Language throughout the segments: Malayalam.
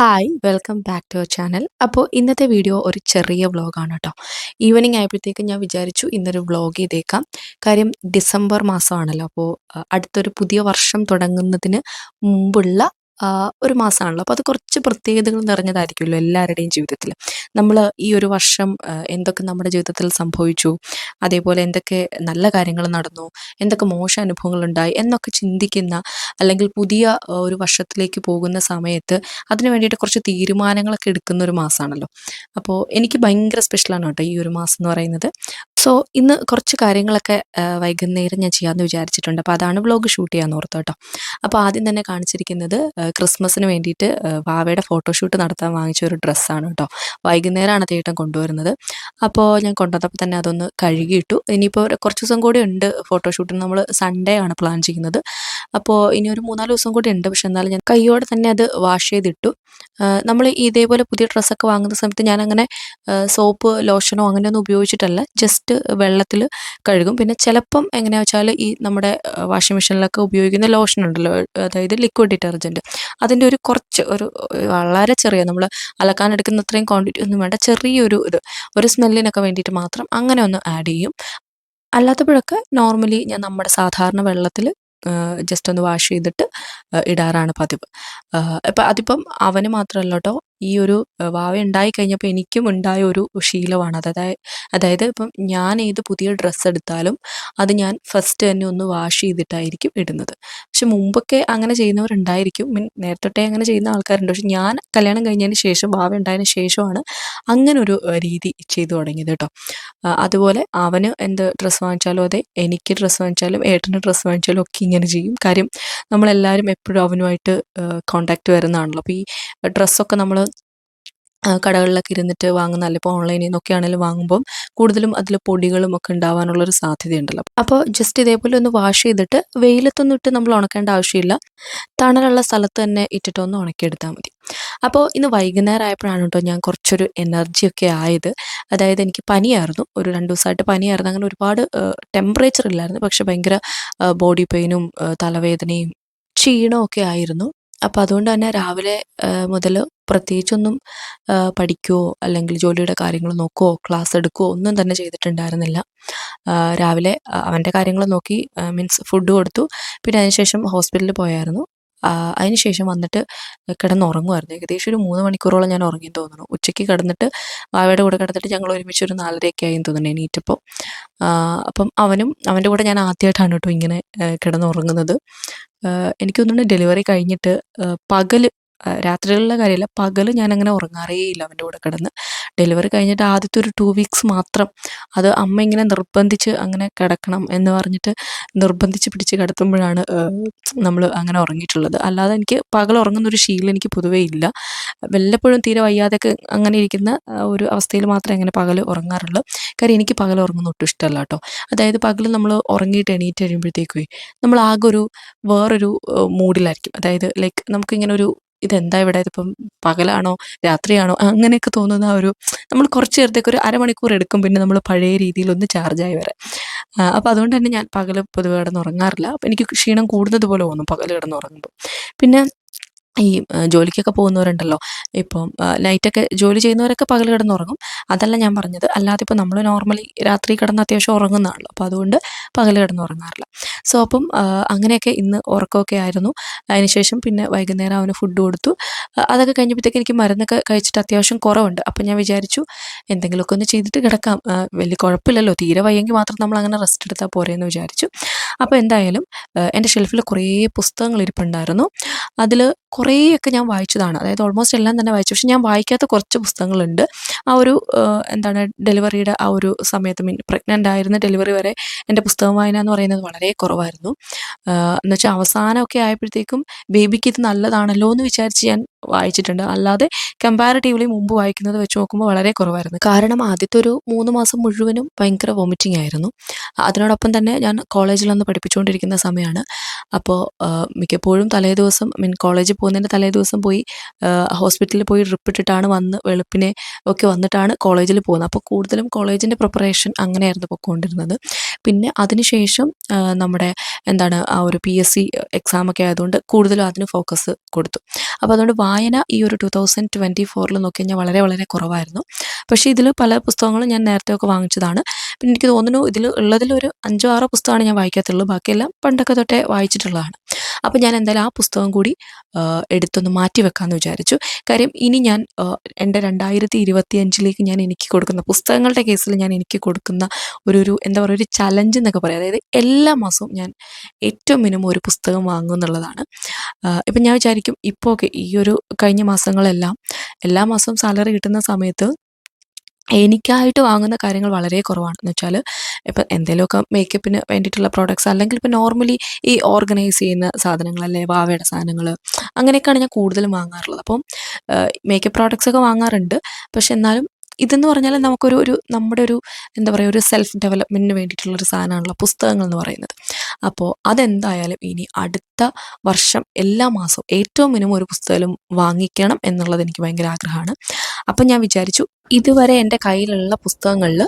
Hi welcome back to our channel അപ്പോൾ ഇന്നത്തെ വീഡിയോ ഒരു ചെറിയ വ്ളോഗാണ് കേട്ടോ ഈവനിങ് ആയപ്പോഴത്തേക്കും ഞാൻ വിചാരിച്ചു ഇന്നൊരു വ്ളോഗ് ചെയ്തേക്കാം. കാര്യം ഡിസംബർ മാസമാണല്ലോ അപ്പോൾ അടുത്തൊരു പുതിയ വർഷം തുടങ്ങുന്നതിന് മുമ്പുള്ള ഒരു മാസമാണല്ലോ. അപ്പോൾ അത് കുറച്ച് പ്രത്യേകതകൾ നിറഞ്ഞതായിരിക്കുമല്ലോ എല്ലാവരുടെയും ജീവിതത്തിൽ നമ്മൾ ഈ ഒരു വർഷം എന്തൊക്കെ നമ്മുടെ ജീവിതത്തിൽ സംഭവിച്ചു അതേപോലെ എന്തൊക്കെ നല്ല കാര്യങ്ങൾ നടന്നു എന്തൊക്കെ മോശ അനുഭവങ്ങൾ ഉണ്ടായി എന്നൊക്കെ ചിന്തിക്കുന്ന അല്ലെങ്കിൽ പുതിയ ഒരു വർഷത്തിലേക്ക് പോകുന്ന സമയത്ത് അതിന് വേണ്ടിയിട്ട് കുറച്ച് തീരുമാനങ്ങളൊക്കെ എടുക്കുന്ന ഒരു മാസമാണല്ലോ അപ്പോൾ എനിക്ക് ഭയങ്കര സ്പെഷ്യലാണ് കേട്ടോ ഈ ഒരു മാസം എന്ന് പറയുന്നത്. സോ ഇന്ന് കുറച്ച് കാര്യങ്ങളൊക്കെ വൈകുന്നേരം ഞാൻ ചെയ്യാമെന്ന് വിചാരിച്ചിട്ടുണ്ട്. അപ്പോൾ അതാണ് വ്ലോഗ് ഷൂട്ട് ചെയ്യാമെന്ന് ഓർത്തു കേട്ടോ. അപ്പോൾ ആദ്യം തന്നെ കാണിച്ചിരിക്കുന്നത് ക്രിസ്മസിന് വേണ്ടിയിട്ട് വാവയുടെ ഫോട്ടോഷൂട്ട് നടത്താൻ വാങ്ങിച്ച ഒരു ഡ്രസ്സാണ് കേട്ടോ. വൈകുന്നേരമാണ് തേട്ടം കൊണ്ടുവരുന്നത്. അപ്പോൾ ഞാൻ കൊണ്ടുവന്നപ്പോൾ തന്നെ അതൊന്ന് കഴുകിയിട്ടു. ഇനിയിപ്പോൾ കുറച്ച് ദിവസം കൂടി ഉണ്ട് ഫോട്ടോഷൂട്ടിന്. നമ്മൾ സൺഡേ ആണ് പ്ലാൻ ചെയ്യുന്നത്. അപ്പോൾ ഇനി ഒരു മൂന്നാൽ ദിവസം കൂടി ഉണ്ട്. പക്ഷെ എന്നാലും ഞാൻ കൈയോടെ തന്നെ അത് വാഷ് ചെയ്തിട്ടു. നമ്മൾ ഇതേപോലെ പുതിയ ഡ്രസ്സൊക്കെ വാങ്ങുന്ന സമയത്ത് ഞാനങ്ങനെ സോപ്പ് ലോഷനോ അങ്ങനെയൊന്നും ഉപയോഗിച്ചിട്ടല്ല. ജസ്റ്റ് വെള്ളത്തിൽ കഴുകും. പിന്നെ ചിലപ്പം എങ്ങനെയാ വെച്ചാൽ ഈ നമ്മുടെ വാഷിംഗ് മെഷീനിലൊക്കെ ഉപയോഗിക്കുന്ന ലോഷൻ ഉണ്ടല്ലോ അതായത് ലിക്വിഡ് ഡിറ്റർജന്റ് അതിന്റെ ഒരു കുറച്ച് ഒരു വളരെ ചെറിയ നമ്മൾ അലക്കാൻ എടുക്കുന്ന അത്രയും ക്വാണ്ടിറ്റി ഒന്നും വേണ്ട ചെറിയൊരു ഇത്. ഒരു സ്മെല്ലിനൊക്കെ വേണ്ടിയിട്ട് മാത്രം അങ്ങനെ ഒന്ന് ആഡ് ചെയ്യും. അല്ലാത്തപ്പോഴൊക്കെ നോർമലി ഞാൻ നമ്മുടെ സാധാരണ വെള്ളത്തിൽ ജസ്റ്റ് ഒന്ന് വാഷ് ചെയ്തിട്ട് ഇടാറാണ് പതിവ്. ഇപ്പം അതിപ്പം അവന് മാത്രമല്ല കേട്ടോ ഈ ഒരു വാവ ഉണ്ടായി കഴിഞ്ഞപ്പോൾ എനിക്കും ഉണ്ടായ ഒരു ശീലമാണ്. അത് അതായത് അതായത് ഇപ്പം ഞാൻ ഏത് പുതിയ ഡ്രസ്സ് എടുത്താലും അത് ഞാൻ ഫസ്റ്റ് തന്നെ ഒന്ന് വാഷ് ചെയ്തിട്ടായിരിക്കും ഇടുന്നത്. പക്ഷെ മുമ്പൊക്കെ അങ്ങനെ ചെയ്യുന്നവരുണ്ടായിരിക്കും. മീൻ നേരത്തെ അങ്ങനെ ചെയ്യുന്ന ആൾക്കാരുണ്ട്. പക്ഷെ ഞാൻ കല്യാണം കഴിഞ്ഞതിന് ശേഷം വാവ ഉണ്ടായതിന് ശേഷമാണ് അങ്ങനൊരു രീതി ചെയ്തു തുടങ്ങിയത് കേട്ടോ. അതുപോലെ അവന് എന്ത് ഡ്രസ്സ് വാങ്ങിച്ചാലും അതെ എനിക്ക് ഡ്രസ്സ് വാങ്ങിച്ചാലും ഏട്ടന് ഡ്രസ്സ് വാങ്ങിച്ചാലും ഒക്കെ ഇങ്ങനെ ചെയ്യും. കാര്യം നമ്മളെല്ലാവരും എപ്പോഴും അവനുമായിട്ട് കോണ്ടാക്ട് വരുന്നതാണല്ലോ. അപ്പോൾ ഈ ഡ്രസ്സൊക്കെ നമ്മൾ കടകളിലൊക്കെ ഇരുന്നിട്ട് വാങ്ങുന്ന ഇപ്പോൾ ഓൺലൈനിൽ നിന്നൊക്കെ ആണെങ്കിലും വാങ്ങുമ്പോൾ കൂടുതലും അതിൽ പൊടികളും ഒക്കെ സാധ്യത ഉണ്ടല്ലോ അപ്പോൾ ജസ്റ്റ് ഇതേപോലെ ഒന്ന് വാഷ് ചെയ്തിട്ട് വെയിലത്തൊന്നും ഇട്ട് നമ്മൾ ഉണക്കേണ്ട ആവശ്യമില്ല. തണലുള്ള സ്ഥലത്ത് തന്നെ ഇട്ടിട്ട് ഒന്ന് ഉണക്കിയെടുത്താൽ മതി. അപ്പോൾ ഇന്ന് വൈകുന്നേരം ആയപ്പോഴാണ് കേട്ടോ ഞാൻ കുറച്ചൊരു എനർജിയൊക്കെ ആയത്. അതായത് എനിക്ക് പനിയായിരുന്നു. ഒരു രണ്ട് ദിവസമായിട്ട് പനിയായിരുന്നു. അങ്ങനെ ഒരുപാട് ടെമ്പറേച്ചർ ഇല്ലായിരുന്നു. പക്ഷെ ഭയങ്കര ബോഡി പെയിനും തലവേദനയും ക്ഷീണമൊക്കെ ആയിരുന്നു. അപ്പോൾ അതുകൊണ്ട് തന്നെ രാവിലെ മുതൽ പ്രത്യേകിച്ചൊന്നും പഠിക്കുകയോ അല്ലെങ്കിൽ ജോലിയുടെ കാര്യങ്ങൾ നോക്കുകയോ ക്ലാസ് എടുക്കുകയോ ഒന്നും തന്നെ ചെയ്തിട്ടുണ്ടായിരുന്നില്ല. രാവിലെ അവന്റെ കാര്യങ്ങൾ നോക്കി മീൻസ് ഫുഡ് കൊടുത്തു. പിന്നെ അതിനുശേഷം ഹോസ്പിറ്റലിൽ പോയായിരുന്നു. അതിനുശേഷം വന്നിട്ട് കിടന്നുറങ്ങുമായിരുന്നു ഏകദേശം ഒരു മൂന്ന് മണിക്കൂറോളം ഞാൻ ഉറങ്ങി തോന്നുന്നു. ഉച്ചയ്ക്ക് കിടന്നിട്ട് വാവയുടെ കൂടെ കിടന്നിട്ട് ഞങ്ങൾ ഒരുമിച്ച് ഒരു നാലരയൊക്കെ ആയി തോന്നുന്നു എണീറ്റപ്പോൾ. അപ്പം അവനും അവന്റെ കൂടെ ഞാൻ ആദ്യമായിട്ടാണ് കേട്ടോ ഇങ്ങനെ കിടന്നുറങ്ങുന്നത്. എനിക്ക് തോന്നുന്നു ഡെലിവറി കഴിഞ്ഞിട്ട് പകൽ പകൽ കാര്യമല്ല രാത്രികളിലെ ഞാൻ പകൽ ഞാനങ്ങനെ ഉറങ്ങാറേയില്ല അവന്റെ കൂടെ കിടന്ന്. ഡെലിവറി കഴിഞ്ഞിട്ട് ആദ്യത്തെ ഒരു ടു വീക്സ് മാത്രം അത് അമ്മ ഇങ്ങനെ നിർബന്ധിച്ച് അങ്ങനെ കിടക്കണം എന്ന് പറഞ്ഞിട്ട് നിർബന്ധിച്ച് പിടിച്ച് കിടത്തുമ്പോഴാണ് നമ്മൾ അങ്ങനെ ഉറങ്ങിയിട്ടുള്ളത്. അല്ലാതെ എനിക്ക് പകൽ ഉറങ്ങുന്ന ഒരു ശീലം എനിക്ക് പൊതുവേ ഇല്ല. വല്ലപ്പോഴും തീരെ വയ്യാതെയൊക്കെ അങ്ങനെ ഇരിക്കുന്ന ഒരു അവസ്ഥയിൽ മാത്രമേ അങ്ങനെ പകൽ ഉറങ്ങാറുള്ളൂ. കാര്യം എനിക്ക് പകൽ ഉറങ്ങുന്ന ഒട്ടും ഇഷ്ടമല്ല കേട്ടോ. അതായത് പകൽ നമ്മൾ ഉറങ്ങിയിട്ട് എണീറ്റ് കഴിയുമ്പോഴത്തേക്കുവേ നമ്മൾ ആകെ ഒരു വേറൊരു മൂഡിലായിരിക്കും അതായത് ലൈക്ക് നമുക്കിങ്ങനെ ഒരു ഇതെന്താ ഇവിടെ? ഇതിപ്പം പകലാണോ? രാത്രിയാണോ? അങ്ങനെയൊക്കെ തോന്നുന്ന ആ ഒരു നമ്മൾ കുറച്ച് നേരത്തേക്ക് ഒരു അരമണിക്കൂർ എടുക്കും. പിന്നെ നമ്മൾ പഴയ രീതിയിൽ ഒന്ന് ചാർജായി വരെ അപ്പോൾ അതുകൊണ്ട് തന്നെ ഞാൻ പകൽ പൊതുവെ കിടന്നുറങ്ങാറില്ല. അപ്പോൾ എനിക്ക് ക്ഷീണം കൂടുന്നത് പോലെ തോന്നും പകൽ കിടന്നുറങ്ങുമ്പോൾ പിന്നെ ഈ ജോലിക്കൊക്കെ പോകുന്നവരുണ്ടല്ലോ. ഇപ്പം നൈറ്റൊക്കെ ജോലി ചെയ്യുന്നവരൊക്കെ പകൽ കിടന്നുറങ്ങും. അതല്ല ഞാൻ പറഞ്ഞത്. അല്ലാതെ ഇപ്പോൾ നമ്മൾ നോർമലി രാത്രി കിടന്ന് അത്യാവശ്യം ഉറങ്ങുന്നതാണല്ലോ. അപ്പോൾ അതുകൊണ്ട് പകൽ കിടന്നുറങ്ങാറില്ല. സോ അപ്പം അങ്ങനെയൊക്കെ ഇന്ന് ഉറക്കമൊക്കെ ആയിരുന്നു. അതിനുശേഷം പിന്നെ വൈകുന്നേരം അവന് ഫുഡ് കൊടുത്തു. അതൊക്കെ കഴിഞ്ഞപ്പോഴത്തേക്ക് എനിക്ക് മരുന്നൊക്കെ കഴിച്ചിട്ട് അത്യാവശ്യം കുറവുണ്ട്. അപ്പം ഞാൻ വിചാരിച്ചു എന്തെങ്കിലുമൊക്കെ ഒന്ന് ചെയ്തിട്ട് കിടക്കാം. വലിയ കുഴപ്പമില്ലല്ലോ. തീരെ വയ്യെങ്കിൽ മാത്രം നമ്മൾ അങ്ങനെ റെസ്റ്റ് എടുത്താൽ പോരെ എന്ന് വിചാരിച്ചു. അപ്പോൾ എന്തായാലും എന്റെ ഷെൽഫിൽ കുറേ പുസ്തകങ്ങൾ ഇരിപ്പുണ്ടായിരുന്നു അതിൽ കുറേയൊക്കെ ഞാൻ വായിച്ചതാണ്. അതായത് ഓൾമോസ്റ്റ് എല്ലാം തന്നെ വായിച്ചു. പക്ഷെ ഞാൻ വായിക്കാത്ത കുറച്ച് പുസ്തകങ്ങളുണ്ട്. ആ ഒരു എന്താണ് ഡെലിവറിയുടെ ആ ഒരു സമയത്ത് മീൻ പ്രഗ്നന്റ് ആയിരുന്ന ഡെലിവറി വരെ എന്റെ പുസ്തകം വായന എന്ന് പറയുന്നത് വളരെ കുറവായിരുന്നു. എന്നുവെച്ചാൽ അവസാനമൊക്കെ ആയപ്പോഴത്തേക്കും ബേബിക്ക് ഇത് നല്ലതാണല്ലോ എന്ന് വിചാരിച്ച് ഞാൻ വായിച്ചിട്ടുണ്ട്. അല്ലാതെ കമ്പാരിറ്റീവ്ലി മുമ്പ് വായിക്കുന്നത് വെച്ച് നോക്കുമ്പോൾ വളരെ കുറവായിരുന്നു. കാരണം ആദ്യത്തെ ഒരു മൂന്ന് മാസം മുഴുവനും ഭയങ്കര വോമിറ്റിംഗ് ആയിരുന്നു. അതിനോടൊപ്പം തന്നെ ഞാൻ കോളേജിൽ ഒന്ന് പഠിപ്പിച്ചുകൊണ്ടിരിക്കുന്ന സമയമാണ് അപ്പോൾ മിക്കപ്പോഴും തലേ ദിവസം മീൻ കോളേജിൽ പോകുന്നതിന്റെ തലേ ദിവസം പോയി ഹോസ്പിറ്റലിൽ പോയി ഡ്രിപ്പ് ഇട്ടിട്ടാണ് വന്ന് വെളുപ്പിനെ ഒക്കെ വന്നിട്ടാണ് കോളേജിൽ പോകുന്നത്. അപ്പോൾ കൂടുതലും കോളേജിന്റെ പ്രിപ്പറേഷൻ അങ്ങനെയായിരുന്നു പൊയ്ക്കൊണ്ടിരുന്നത് പിന്നെ അതിനുശേഷം നമ്മുടെ എന്താണ് ആ ഒരു പി എസ് സി എക്സാമൊക്കെ ആയതുകൊണ്ട് കൂടുതലും അതിന് ഫോക്കസ് കൊടുത്തു. അപ്പോൾ അതുകൊണ്ട് വായന ഈ ഒരു ടു തൗസൻഡ് ട്വന്റി ഫോറിൽ നോക്കി കഴിഞ്ഞാൽ വളരെ വളരെ കുറവായിരുന്നു. പക്ഷേ ഇതിൽ പല പുസ്തകങ്ങളും ഞാൻ നേരത്തെ ഒക്കെ വാങ്ങിച്ചതാണ്. പിന്നെ എനിക്ക് തോന്നുന്നു ഇതിൽ ഉള്ളതിലൊരു അഞ്ചോ ആറോ പുസ്തകമാണ് ഞാൻ വായിക്കാത്തുള്ളൂ. ബാക്കിയെല്ലാം പണ്ടൊക്കെ തൊട്ടേ വായിച്ചിട്ടുള്ളതാണ്. അപ്പോൾ ഞാൻ എന്തായാലും ആ പുസ്തകം കൂടി എടുത്തൊന്ന് മാറ്റി വെക്കാമെന്ന് വിചാരിച്ചു. കാര്യം ഇനി ഞാൻ എന്റെ രണ്ടായിരത്തി ഇരുപത്തി അഞ്ചിലേക്ക് ഞാൻ എനിക്ക് കൊടുക്കുന്ന പുസ്തകങ്ങളുടെ കേസിൽ ഞാൻ എനിക്ക് കൊടുക്കുന്ന ഒരു ഒരു എന്താ പറയുക ഒരു ചലഞ്ച് എന്നൊക്കെ പറയാം. അതായത് എല്ലാ മാസവും ഞാൻ ഏറ്റവും മിനിമം ഒരു പുസ്തകം വാങ്ങും എന്നുള്ളതാണ്. ഇപ്പം ഞാൻ വിചാരിക്കും ഇപ്പോൾ ഒക്കെ ഈ ഒരു കഴിഞ്ഞ മാസങ്ങളെല്ലാം എല്ലാ മാസവും സാലറി കിട്ടുന്ന സമയത്ത് എനിക്കായിട്ട് വാങ്ങുന്ന കാര്യങ്ങൾ വളരെ കുറവാണ് എന്ന് വെച്ചാൽ ഇപ്പം എന്തെങ്കിലുമൊക്കെ മേക്കപ്പിന് വേണ്ടിയിട്ടുള്ള പ്രോഡക്ട്സ് അല്ലെങ്കിൽ ഇപ്പം നോർമലി ഈ ഓർഗനൈസ് ചെയ്യുന്ന സാധനങ്ങൾ അല്ലെ വാവയുടെ സാധനങ്ങൾ അങ്ങനെയൊക്കെയാണ് ഞാൻ കൂടുതലും വാങ്ങാറുള്ളത്. അപ്പം മേക്കപ്പ് പ്രോഡക്ട്സ് ഒക്കെ വാങ്ങാറുണ്ട്. പക്ഷെ എന്നാലും ഇതെന്ന് പറഞ്ഞാൽ നമുക്കൊരു ഒരു നമ്മുടെ ഒരു എന്താ പറയുക ഒരു സെൽഫ് ഡെവലപ്മെന്റിന് വേണ്ടിയിട്ടുള്ള ഒരു സാധനമാണല്ലോ പുസ്തകങ്ങൾ എന്ന് പറയുന്നത്. അപ്പോൾ അതെന്തായാലും ഇനി അടുത്ത വർഷം എല്ലാ മാസവും ഏറ്റവും മിനിമം ഒരു പുസ്തകം വാങ്ങിക്കണം എന്നുള്ളത് എനിക്ക് ഭയങ്കര ആഗ്രഹമാണ്. അപ്പം ഞാൻ വിചാരിച്ചു ഇതുവരെ എന്റെ കയ്യിലുള്ള പുസ്തകങ്ങളിൽ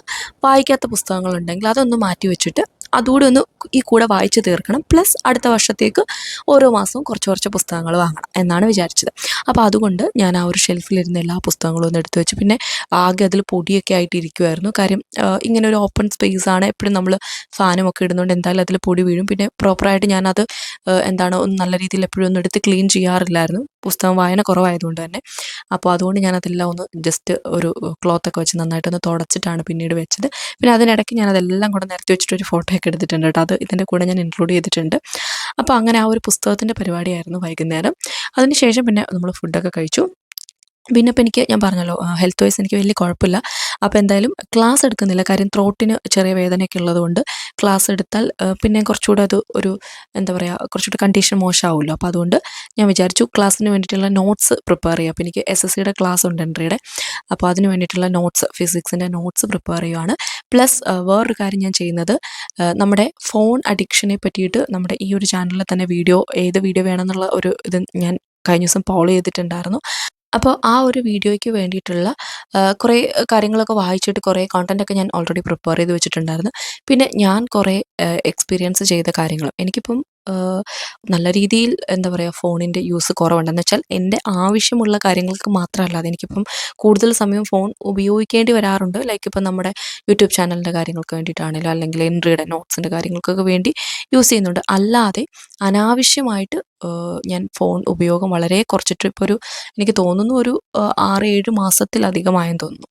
വായിക്കാത്ത പുസ്തകങ്ങളുണ്ടെങ്കിൽ അതൊന്ന് മാറ്റി വെച്ചിട്ട് അതുകൂടെ ഒന്ന് ഈ കൂടെ വായിച്ച് തീർക്കണം. പ്ലസ് അടുത്ത വർഷത്തേക്ക് ഓരോ മാസവും കുറച്ച് കുറച്ച് പുസ്തകങ്ങൾ വാങ്ങണം എന്നാണ് വിചാരിച്ചത്. അപ്പോൾ അതുകൊണ്ട് ഞാൻ ആ ഒരു ഷെൽഫിലിരുന്ന എല്ലാ പുസ്തകങ്ങളും ഒന്ന് എടുത്തു വെച്ച് പിന്നെ ആകെ അതിൽ പൊടിയൊക്കെ ആയിട്ട് ഇരിക്കുമായിരുന്നു കാര്യം ഇങ്ങനെ ഒരു ഓപ്പൺ സ്പേസ് ആണ്. എപ്പോഴും നമ്മൾ ഫാനും ഒക്കെ ഇടുന്നതുകൊണ്ട് എന്തായാലും അതിൽ പൊടി വീഴും. പിന്നെ പ്രോപ്പറായിട്ട് ഞാനത് എന്താണ് ഒന്ന് നല്ല രീതിയിൽ എപ്പോഴും ഒന്ന് എടുത്ത് ക്ലീൻ ചെയ്യാറില്ലായിരുന്നു. പുസ്തകം വായന കുറവായതുകൊണ്ട് തന്നെ. അപ്പോൾ അതുകൊണ്ട് ഞാൻ അതെല്ലാം ഒന്ന് ജസ്റ്റ് ഒരു ക്ലോത്തൊക്കെ വെച്ച് നന്നായിട്ടൊന്ന് തുടച്ചിട്ടാണ് പിന്നീട് വെച്ചത്. പിന്നെ അതിനിടയ്ക്ക് ഞാൻ അതെല്ലാം കൂടെ നിരത്തി വെച്ചിട്ട് ഒരു ഫോട്ടോ ഒക്കെ എടുത്തിട്ടുണ്ട് കേട്ടോ. അത് ഇതിന്റെ കൂടെ ഞാൻ ഇൻക്ലൂഡ് ചെയ്തിട്ടുണ്ട്. അപ്പോൾ അങ്ങനെ ആ ഒരു പുസ്തകത്തിന്റെ പരിപാടിയായിരുന്നു വൈകുന്നേരം. അതിനുശേഷം പിന്നെ നമ്മൾ ഫുഡൊക്കെ കഴിച്ചു. പിന്നെ ഇപ്പം എനിക്ക് ഞാൻ പറഞ്ഞല്ലോ ഹെൽത്ത് വൈസ് എനിക്ക് വലിയ കുഴപ്പമില്ല. അപ്പോൾ എന്തായാലും ക്ലാസ് എടുക്കുന്നില്ല. കാര്യം ത്രോട്ടിന് ചെറിയ വേദനയൊക്കെ ഉള്ളതുകൊണ്ട് ക്ലാസ് എടുത്താൽ പിന്നെ കുറച്ചുകൂടെ അത് ഒരു എന്താ പറയുക കുറച്ചുകൂടെ കണ്ടീഷൻ മോശമാവുമല്ലോ. അപ്പോൾ അതുകൊണ്ട് ഞാൻ വിചാരിച്ചു ക്ലാസ്സിന് വേണ്ടിയിട്ടുള്ള നോട്ട്സ് പ്രിപ്പയർ ചെയ്യുക അപ്പോൾ എനിക്ക് എസ് എസ് സിയുടെ ക്ലാസ് ഉണ്ട് എൻട്രിയുടെ അപ്പോൾ അതിന് വേണ്ടിയിട്ടുള്ള നോട്ട്സ് ഫിസിക്സിന്റെ നോട്ട്സ് പ്രിപ്പയർ ചെയ്യുവാണ്. പ്ലസ് വേറൊരു കാര്യം ഞാൻ ചെയ്യുന്നത് നമ്മുടെ ഫോൺ അഡിക്ഷനെ പറ്റിയിട്ട് നമ്മുടെ ഈ ഒരു ചാനലിൽ തന്നെ വീഡിയോ ഏത് വീഡിയോ വേണമെന്നുള്ള ഒരു ഇത് ഞാൻ കഴിഞ്ഞ ദിവസം ഫോളോ ചെയ്തിട്ടുണ്ടായിരുന്നു. അപ്പോൾ ആ ഒരു വീഡിയോയ്ക്ക് വേണ്ടിയിട്ടുള്ള കുറേ കാര്യങ്ങളൊക്കെ വായിച്ചിട്ട് കുറേ കോണ്ടന്റൊക്കെ ഞാൻ ഓൾറെഡി പ്രിപ്പയർ ചെയ്ത് വെച്ചിട്ടുണ്ടായിരുന്നു. പിന്നെ ഞാൻ കുറേ എക്സ്പീരിയൻസ് ചെയ്ത കാര്യങ്ങളും എനിക്കിപ്പം നല്ല രീതിയിൽ എന്താ പറയുക ഫോണിന്റെ യൂസ് കുറവുണ്ടെന്ന് വെച്ചാൽ എന്റെ ആവശ്യമുള്ള കാര്യങ്ങൾക്ക് മാത്രമല്ലാതെ എനിക്കിപ്പം കൂടുതൽ സമയം ഫോൺ ഉപയോഗിക്കേണ്ടി വരാറുണ്ട്. ലൈക്ക് ഇപ്പം നമ്മുടെ യൂട്യൂബ് ചാനലിന്റെ കാര്യങ്ങൾക്ക് വേണ്ടിയിട്ടാണെങ്കിലും അല്ലെങ്കിൽ എൻട്രിയുടെ നോട്ട്സിന്റെ കാര്യങ്ങൾക്കൊക്കെ വേണ്ടി യൂസ് ചെയ്യുന്നുണ്ട്. അല്ലാതെ അനാവശ്യമായിട്ട് ഞാൻ ഫോൺ ഉപയോഗം വളരെ കുറച്ചിട്ട് ഇപ്പോൾ ഒരു എനിക്ക് തോന്നുന്നു ഒരു ആറ് ഏഴ് മാസത്തിലധികമായെന്ന് തോന്നുന്നു.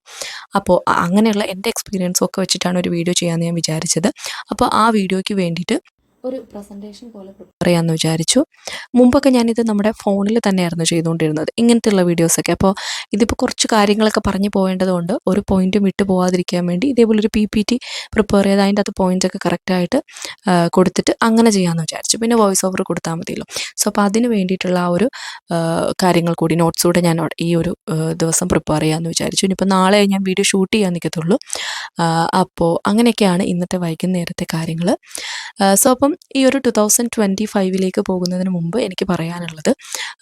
അപ്പോൾ അങ്ങനെയുള്ള എന്റെ എക്സ്പീരിയൻസും ഒക്കെ വെച്ചിട്ടാണ് ഒരു വീഡിയോ ചെയ്യാമെന്ന് ഞാൻ വിചാരിച്ചത്. അപ്പോൾ ആ വീഡിയോയ്ക്ക് വേണ്ടിയിട്ട് ഒരു പ്രസന്റേഷൻ പോലെ പ്രിപ്പയർ ചെയ്യാമെന്ന് വിചാരിച്ചു. മുമ്പൊക്കെ ഞാനിത് നമ്മുടെ ഫോണിൽ തന്നെയായിരുന്നു ചെയ്തുകൊണ്ടിരുന്നത്. ഇങ്ങനത്തെയുള്ള വീഡിയോസൊക്കെ അപ്പോൾ ഇതിപ്പോൾ കുറച്ച് കാര്യങ്ങളൊക്കെ പറഞ്ഞു പോകേണ്ടതുകൊണ്ട് ഒരു പോയിന്റും വിട്ടു പോകാതിരിക്കാൻ വേണ്ടി ഇതേപോലെ ഒരു പി പി ടി പ്രിപ്പയർ ചെയ്ത് അതിന്റെ അകത്ത് പോയിന്റൊക്കെ കറക്റ്റായിട്ട് കൊടുത്തിട്ട് അങ്ങനെ ചെയ്യാമെന്ന് വിചാരിച്ചു. പിന്നെ വോയിസ് ഓവർ കൊടുത്താൽ മതിയല്ലോ. സോ അപ്പോൾ അതിന് വേണ്ടിയിട്ടുള്ള ആ ഒരു കാര്യങ്ങൾ കൂടി നോട്ട്സ് കൂടെ ഞാൻ ഈ ഒരു ദിവസം പ്രിപ്പയർ ചെയ്യാമെന്ന് വിചാരിച്ചു. ഇനിയിപ്പോൾ നാളെ ഞാൻ വീഡിയോ ഷൂട്ട് ചെയ്യാൻ നിൽക്കത്തുള്ളൂ അപ്പോൾ അങ്ങനെയൊക്കെയാണ് ഇന്നത്തെ വൈകുന്നേരത്തെ കാര്യങ്ങൾ സോ അപ്പം ഈ ഒരു ടു തൗസൻഡ് ട്വന്റി ഫൈവിലേക്ക് പോകുന്നതിന് മുമ്പ് എനിക്ക് പറയാനുള്ളത്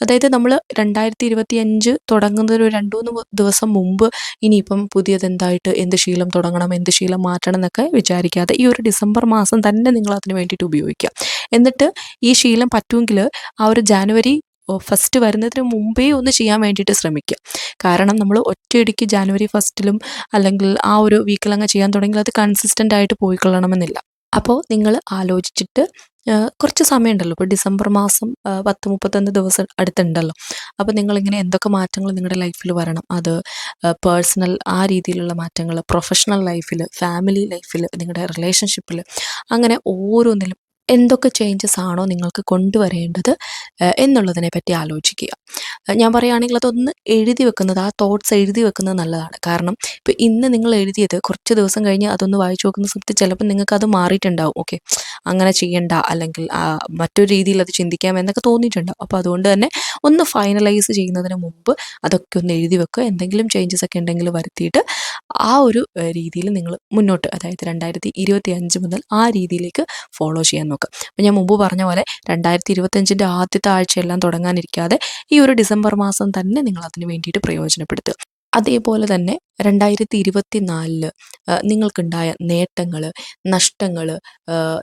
അതായത് നമ്മൾ രണ്ടായിരത്തി ഇരുപത്തി അഞ്ച് തുടങ്ങുന്നതിന് ഒരു രണ്ട് മൂന്ന് ദിവസം മുമ്പ് ഇനിയിപ്പം പുതിയത് എന്തായിട്ട് എന്ത് ശീലം തുടങ്ങണം എന്ത് ശീലം മാറ്റണം എന്നൊക്കെ വിചാരിക്കാതെ ഈ ഒരു ഡിസംബർ മാസം തന്നെ നിങ്ങൾ അതിന് വേണ്ടിയിട്ട് ഉപയോഗിക്കുക. എന്നിട്ട് ഈ ശീലം പറ്റുമെങ്കിൽ ആ ഒരു ജാനുവരി ഫസ്റ്റ് വരുന്നതിന് മുമ്പേ ഒന്ന് ചെയ്യാൻ വേണ്ടിയിട്ട് ശ്രമിക്കുക. കാരണം നമ്മൾ ഒറ്റയടിക്ക് ജാനുവരി ഫസ്റ്റിലും അല്ലെങ്കിൽ ആ ഒരു വീക്കിലങ്ങ് ചെയ്യാൻ തുടങ്ങിയാൽ അത് കൺസിസ്റ്റന്റ് ആയിട്ട് പോയിക്കൊള്ളണമെന്നില്ല. അപ്പോൾ നിങ്ങൾ ആലോചിച്ചിട്ട് കുറച്ച് സമയമുണ്ടല്ലോ. ഇപ്പോൾ ഡിസംബർ മാസം പത്ത് മുപ്പത്തൊന്ന് ദിവസം അടുത്തുണ്ടല്ലോ. അപ്പോൾ നിങ്ങളിങ്ങനെ എന്തൊക്കെ മാറ്റങ്ങൾ നിങ്ങളുടെ ലൈഫിൽ വരണം? അത് പേഴ്സണൽ ആ രീതിയിലുള്ള മാറ്റങ്ങൾ പ്രൊഫഷണൽ ലൈഫിൽ ഫാമിലി ലൈഫിൽ നിങ്ങളുടെ റിലേഷൻഷിപ്പിൽ അങ്ങനെ ഓരോന്നിലും എന്തൊക്കെ ചേഞ്ചസ് ആണോ നിങ്ങൾക്ക് കൊണ്ടുവരേണ്ടത് എന്നുള്ളതിനെ പറ്റി ആലോചിക്കുക. ഞാൻ പറയുകയാണെങ്കിൽ അതൊന്ന് എഴുതി വെക്കുന്നത് ആ തോട്ട്സ് എഴുതി വെക്കുന്നത് നല്ലതാണ്. കാരണം ഇപ്പോൾ ഇന്ന് നിങ്ങൾ എഴുതിയത് കുറച്ച് ദിവസം കഴിഞ്ഞ് അതൊന്ന് വായിച്ചു നോക്കുന്ന സമയത്ത് ചിലപ്പോൾ നിങ്ങൾക്ക് അത് മാറിയിട്ടുണ്ടാവും. ഓക്കെ അങ്ങനെ ചെയ്യണ്ട അല്ലെങ്കിൽ മറ്റൊരു രീതിയിൽ അത് ചിന്തിക്കാം എന്നൊക്കെ തോന്നിയിട്ടുണ്ടാവും. അപ്പോൾ അതുകൊണ്ട് തന്നെ ഒന്ന് ഫൈനലൈസ് ചെയ്യുന്നതിന് മുമ്പ് അതൊക്കെ ഒന്ന് എഴുതി വെക്കുക. എന്തെങ്കിലും ചേഞ്ചസ് ഒക്കെ ഉണ്ടെങ്കിൽ വരുത്തിയിട്ട് ആ ഒരു രീതിയിൽ നിങ്ങൾ മുന്നോട്ട് അതായത് രണ്ടായിരത്തി ഇരുപത്തി അഞ്ച് മുതൽ ആ രീതിയിലേക്ക് ഫോളോ ചെയ്യാൻ നോക്കുക. അപ്പോൾ ഞാൻ മുമ്പ് പറഞ്ഞ പോലെ രണ്ടായിരത്തി ഇരുപത്തഞ്ചിന്റെ ആദ്യത്തെ ആഴ്ചയെല്ലാം തുടങ്ങാനിരിക്കാതെ ഈ ഒരു ഡിസംബർ മാസം തന്നെ നിങ്ങൾ അതിന് വേണ്ടിയിട്ട് പ്രയോജനപ്പെടുത്തുക. അതേപോലെ തന്നെ രണ്ടായിരത്തി ഇരുപത്തി നാലിൽ നിങ്ങൾക്കുണ്ടായ നേട്ടങ്ങൾ നഷ്ടങ്ങൾ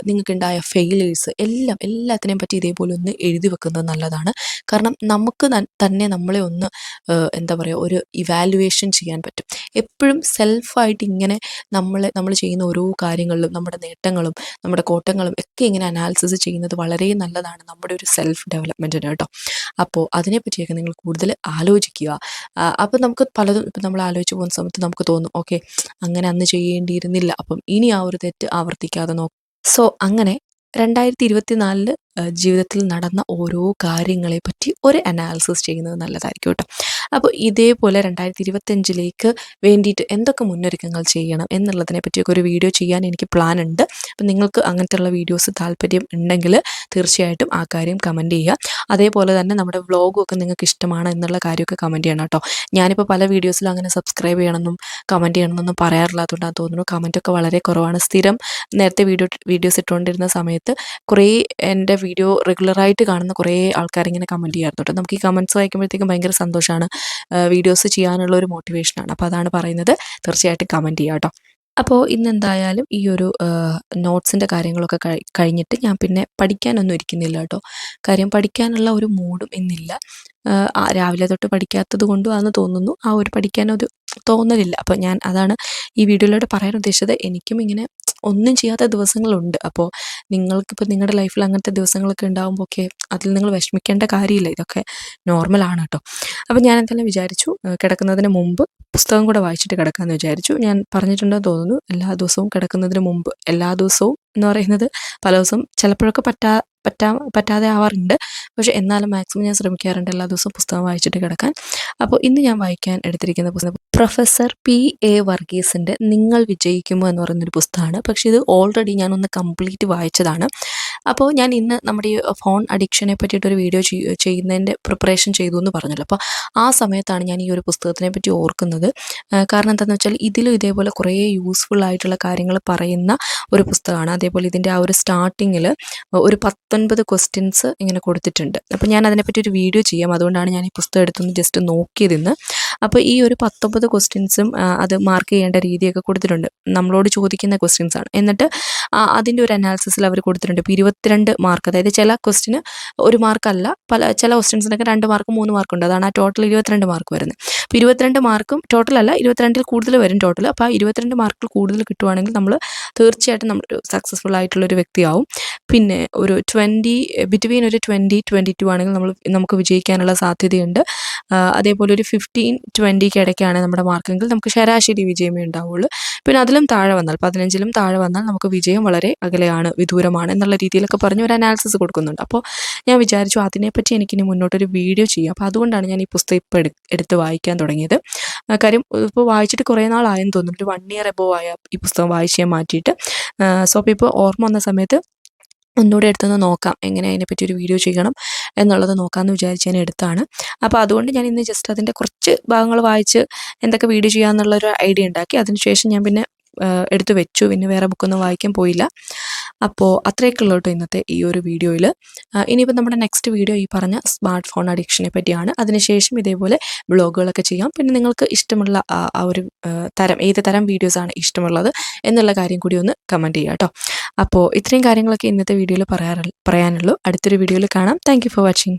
നിങ്ങൾക്കുണ്ടായ ഫെയിലേഴ്സ് എല്ലാം എല്ലാത്തിനെയും പറ്റി ഇതേപോലെ ഒന്ന് എഴുതി വെക്കുന്നത് നല്ലതാണ്. കാരണം നമുക്ക് തന്നെ നമ്മളെ ഒന്ന് എന്താ പറയുക ഒരു ഇവാലുവേഷൻ ചെയ്യാൻ പറ്റും. എപ്പോഴും സെൽഫായിട്ട് ഇങ്ങനെ നമ്മൾ നമ്മൾ ചെയ്യുന്ന ഓരോ കാര്യങ്ങളിലും നമ്മുടെ നേട്ടങ്ങളും നമ്മുടെ കോട്ടങ്ങളും ഒക്കെ ഇങ്ങനെ അനാലിസിസ് ചെയ്യുന്നത് വളരെ നല്ലതാണ് നമ്മുടെ ഒരു സെൽഫ് ഡെവലപ്മെന്റിന് കേട്ടോ. അപ്പോൾ അതിനെപ്പറ്റിയൊക്കെ നിങ്ങൾ കൂടുതൽ ആലോചിക്കുക. അപ്പോൾ നമുക്ക് പലതും ഇപ്പം നമ്മൾ ആലോചിച്ച് പോകുന്ന സമയത്ത് നമുക്ക് തോന്നും ഓക്കെ അങ്ങനെ അന്ന് ചെയ്യേണ്ടിയിരുന്നില്ല. അപ്പം ഇനി ആ ഒരു തെറ്റ് ആവർത്തിക്കാതെ നോക്കും. സോ അങ്ങനെ രണ്ടായിരത്തി ഇരുപത്തി നാലിൽ ജീവിതത്തിൽ നടന്ന ഓരോ കാര്യങ്ങളെപ്പറ്റി ഒരു അനാലിസിസ് ചെയ്യുന്നത് നല്ലതായിരിക്കും കേട്ടോ. അപ്പോൾ ഇതേപോലെ രണ്ടായിരത്തി ഇരുപത്തഞ്ചിലേക്ക് വേണ്ടിയിട്ട് എന്തൊക്കെ മുന്നൊരുക്കങ്ങൾ ചെയ്യണം എന്നുള്ളതിനെ പറ്റിയൊക്കെ ഒരു വീഡിയോ ചെയ്യാൻ എനിക്ക് പ്ലാൻ ഉണ്ട്. അപ്പം നിങ്ങൾക്ക് അങ്ങനത്തെയുള്ള വീഡിയോസ് താല്പര്യം ഉണ്ടെങ്കിൽ തീർച്ചയായിട്ടും ആ കാര്യം കമന്റ് ചെയ്യുക. അതേപോലെ തന്നെ നമ്മുടെ വ്ളോഗും ഒക്കെ നിങ്ങൾക്ക് ഇഷ്ടമാണ് എന്നുള്ള കാര്യമൊക്കെ കമന്റ് ചെയ്യണം കേട്ടോ. ഞാനിപ്പോൾ പല വീഡിയോസിലും അങ്ങനെ സബ്സ്ക്രൈബ് ചെയ്യണമെന്നും കമന്റ് ചെയ്യണമെന്നൊന്നും പറയാറില്ലാത്തതുകൊണ്ടാണ് തോന്നുന്നു. കമന്റൊക്കെ വളരെ കുറവാണ്. സ്ഥിരം നേരത്തെ വീഡിയോ വീഡിയോസ് ഇട്ടുകൊണ്ടിരുന്ന സമയത്ത് കുറേ എന്റെ വീഡിയോ റെഗുലറായിട്ട് കാണുന്ന കുറേ ആൾക്കാരിങ്ങനെ കമന്റ് ചെയ്യാറുണ്ട് കേട്ടോ. നമുക്ക് ഈ കമന്റ്സ് വായിക്കുമ്പോഴത്തേക്കും ഭയങ്കര സന്തോഷമാണ് വീഡിയോസ് ചെയ്യാനുള്ള ഒരു മോട്ടിവേഷനാണ് അപ്പോൾ അതാണ് പറയുന്നത്. തീർച്ചയായിട്ടും കമന്റ് ചെയ്യാം കേട്ടോ. അപ്പോൾ ഇന്ന് എന്തായാലും ഈ ഒരു നോട്ട്സിന്റെ കാര്യങ്ങളൊക്കെ കഴിഞ്ഞിട്ട് ഞാൻ പിന്നെ പഠിക്കാനൊന്നും ഇരിക്കുന്നില്ല കേട്ടോ. കാര്യം പഠിക്കാനുള്ള ഒരു മൂഡും ഇന്നില്ല. രാവിലെ തൊട്ട് പഠിക്കാത്തത് കൊണ്ടും ആണെന്ന് തോന്നുന്നു. ആ ഒരു പഠിക്കാനൊരു തോന്നലില്ല. അപ്പോൾ ഞാൻ അതാണ് ഈ വീഡിയോയിലൂടെ പറയാൻ ഉദ്ദേശിച്ചത്. എനിക്കും ഇങ്ങനെ ഒന്നും ചെയ്യാത്ത ദിവസങ്ങളുണ്ട്. അപ്പോൾ നിങ്ങൾക്കിപ്പോൾ നിങ്ങളുടെ ലൈഫിൽ അങ്ങനത്തെ ദിവസങ്ങളൊക്കെ ഉണ്ടാകുമ്പോൾ ഒക്കെ അതിൽ നിങ്ങൾ വിഷമിക്കേണ്ട കാര്യമില്ല. ഇതൊക്കെ നോർമലാണ് കേട്ടോ അപ്പോൾ ഞാൻ എന്തായാലും വിചാരിച്ചു. കിടക്കുന്നതിന് മുമ്പ് പുസ്തകം കൂടെ വായിച്ചിട്ട് കിടക്കാമെന്ന് വിചാരിച്ചു. ഞാൻ പറഞ്ഞിട്ടുണ്ടെന്ന് തോന്നുന്നു. എല്ലാ ദിവസവും കിടക്കുന്നതിന് മുമ്പ് എല്ലാ ദിവസവും എന്ന് പറയുന്നത് പല ദിവസം ചിലപ്പോഴൊക്കെ പറ്റാ പറ്റാ പറ്റാതെ ആവാറുണ്ട്. പക്ഷെ എന്നാലും മാക്സിമം ഞാൻ ശ്രമിക്കാറുണ്ട് എല്ലാ ദിവസവും പുസ്തകം വായിച്ചിട്ട് കിടക്കാൻ. അപ്പോൾ ഇന്ന് ഞാൻ വായിക്കാൻ എടുത്തിരിക്കുന്ന പുസ്തകം പ്രൊഫസർ പി എ വർഗീസിന്റെ നിങ്ങൾ വിജയിക്കുമോ എന്ന് പറയുന്നൊരു പുസ്തകമാണ്. പക്ഷേ ഇത് ഓൾറെഡി ഞാനൊന്ന് കംപ്ലീറ്റ് വായിച്ചതാണ്. അപ്പോൾ ഞാൻ ഇന്ന് നമ്മുടെ ഈ ഫോൺ അഡിക്ഷനെ പറ്റിയിട്ടൊരു വീഡിയോ ചെയ്യുന്നതിന്റെ പ്രിപ്പറേഷൻ ചെയ്തു എന്ന് പറഞ്ഞല്ലോ. അപ്പോൾ ആ സമയത്താണ് ഞാൻ ഈ ഒരു പുസ്തകത്തിനെ പറ്റി ഓർക്കുന്നത്. കാരണം എന്താണെന്ന് വെച്ചാൽ ഇതിലും ഇതേപോലെ കുറേ യൂസ്ഫുൾ ആയിട്ടുള്ള കാര്യങ്ങൾ പറയുന്ന ഒരു പുസ്തകമാണ്. അതേപോലെ ഇതിന്റെ ആ ഒരു സ്റ്റാർട്ടിങ്ങിൽ ഒരു പത്തൊൻപത് ക്വസ്റ്റ്യൻസ് ഇങ്ങനെ കൊടുത്തിട്ടുണ്ട്. അപ്പോൾ ഞാൻ അതിനെപ്പറ്റി ഒരു വീഡിയോ ചെയ്യാം. അതുകൊണ്ടാണ് ഞാൻ ഈ പുസ്തകം എടുത്തൊന്ന് ജസ്റ്റ് നോക്കിയതിന്ന്. അപ്പോൾ ഈ ഒരു പത്തൊമ്പത് ക്വസ്റ്റ്യൻസും അത് മാർക്ക് ചെയ്യേണ്ട രീതിയൊക്കെ കൊടുത്തിട്ടുണ്ട്. നമ്മളോട് ചോദിക്കുന്ന ക്വസ്റ്റ്യൻസ് ആണ്. എന്നിട്ട് അതിന്റെ ഒരു അനാലിസിസിൽ അവർ കൊടുത്തിട്ടുണ്ട്. ഇപ്പോൾ ഇരുപത്തിരണ്ട് മാർക്ക് അതായത് ചില ക്വസ്റ്റിന് ഒരു മാർക്കല്ല പല ചില ക്വസ്റ്റ്യൻസിനൊക്കെ രണ്ട് മാർക്ക് മൂന്ന് മാർക്ക് ഉണ്ട്. അതാണ് ആ ടോട്ടൽ ഇരുപത്തിരണ്ട് മാർക്ക് വരുന്നത്. അപ്പോൾ ഇരുപത്തിരണ്ട് മാർക്കും ടോട്ടൽ അല്ല ഇരുപത്തിരണ്ടിൽ കൂടുതൽ വരും ടോട്ടൽ അപ്പോൾ ആ ഇരുപത്തിരണ്ട് മാർക്കിൽ കൂടുതൽ കിട്ടുവാണെങ്കിൽ നമ്മൾ തീർച്ചയായിട്ടും നമ്മളൊരു സക്സസ്ഫുൾ ആയിട്ടുള്ള ഒരു വ്യക്തിയാവും. പിന്നെ ഒരു ട്വന്റി ബിറ്റ്വീൻ ഒരു ട്വന്റി ട്വന്റി ടു ആണെങ്കിൽ നമ്മൾ നമുക്ക് വിജയിക്കാനുള്ള സാധ്യതയുണ്ട്. അതേപോലെ ഒരു ഫിഫ്റ്റീൻ ട്വന്റിക്ക് ഇടയ്ക്കാണ് നമ്മുടെ മാർക്കെങ്കിൽ നമുക്ക് ശരാശരി വിജയമേ ഉണ്ടാവുള്ളൂ. പിന്നെ അതിലും താഴെ വന്നാൽ പതിനഞ്ചിലും താഴെ വന്നാൽ നമുക്ക് വിജയം വളരെ അകലെയാണ് വിദൂരമാണ് എന്നുള്ള രീതിയിലൊക്കെ പറഞ്ഞ് ഒരു അനാലിസിസ് കൊടുക്കുന്നുണ്ട്. അപ്പോൾ ഞാൻ വിചാരിച്ചു അതിനെപ്പറ്റി എനിക്ക് എനിക്കിനി മുന്നോട്ടൊരു വീഡിയോ ചെയ്യാം. അപ്പോൾ അതുകൊണ്ടാണ് ഞാൻ ഈ പുസ്തകം ഇപ്പോൾ എടുത്ത് വായിക്കാൻ തുടങ്ങിയത്. കാര്യം ഇപ്പോൾ വായിച്ചിട്ട് കുറേ നാളായെന്ന് തോന്നുന്നു. ഒരു വൺ ഇയർ എബോ ആയ ഈ പുസ്തകം വായിച്ച് ഞാൻ മാറ്റിയിട്ട്. സോ അപ്പോൾ ഇപ്പോൾ ഓർമ്മ വന്ന സമയത്ത് ഒന്നുകൂടെ എടുത്തൊന്ന് നോക്കാം. എങ്ങനെ അതിനെപ്പറ്റി ഒരു വീഡിയോ ചെയ്യണം. എന്നുള്ളത് നോക്കാമെന്ന് വിചാരിച്ച് ഞാൻ എടുത്താണ്. അപ്പോൾ അതുകൊണ്ട് ഞാൻ ഇന്ന് ജസ്റ്റ് അതിന്റെ കുറച്ച് ഭാഗങ്ങൾ വായിച്ച് എന്തൊക്കെ വീഡിയോ ചെയ്യാമെന്നുള്ളൊരു ഐഡിയ ഉണ്ടാക്കി. അതിനുശേഷം ഞാൻ പിന്നെ എടുത്തു വെച്ചു. പിന്നെ വേറെ ബുക്കൊന്നും വായിക്കാൻ പോയില്ല. അപ്പോൾ അത്രയൊക്കെ കേട്ടോ ഇന്നത്തെ ഈ ഒരു വീഡിയോയിൽ ഇനിയിപ്പോൾ നമ്മുടെ നെക്സ്റ്റ് വീഡിയോ ഈ പറഞ്ഞ സ്മാർട്ട് ഫോൺ അഡിക്ഷനെ പറ്റിയാണ്. അതിനുശേഷം ഇതേപോലെ ബ്ലോഗുകളൊക്കെ ചെയ്യാം. പിന്നെ നിങ്ങൾക്ക് ഇഷ്ടമുള്ള ആ ഒരു തരം ഏത് തരം വീഡിയോസാണ് ഇഷ്ടമുള്ളത് എന്നുള്ള കാര്യം കൂടി ഒന്ന് കമന്റ് ചെയ്യാം കേട്ടോ. അപ്പോൾ ഇത്രയും കാര്യങ്ങളൊക്കെ ഇന്നത്തെ വീഡിയോയിൽ പറയാറുള്ളൂ പറയാനുള്ളൂ. അടുത്തൊരു വീഡിയോയിൽ കാണാം. Thank for watching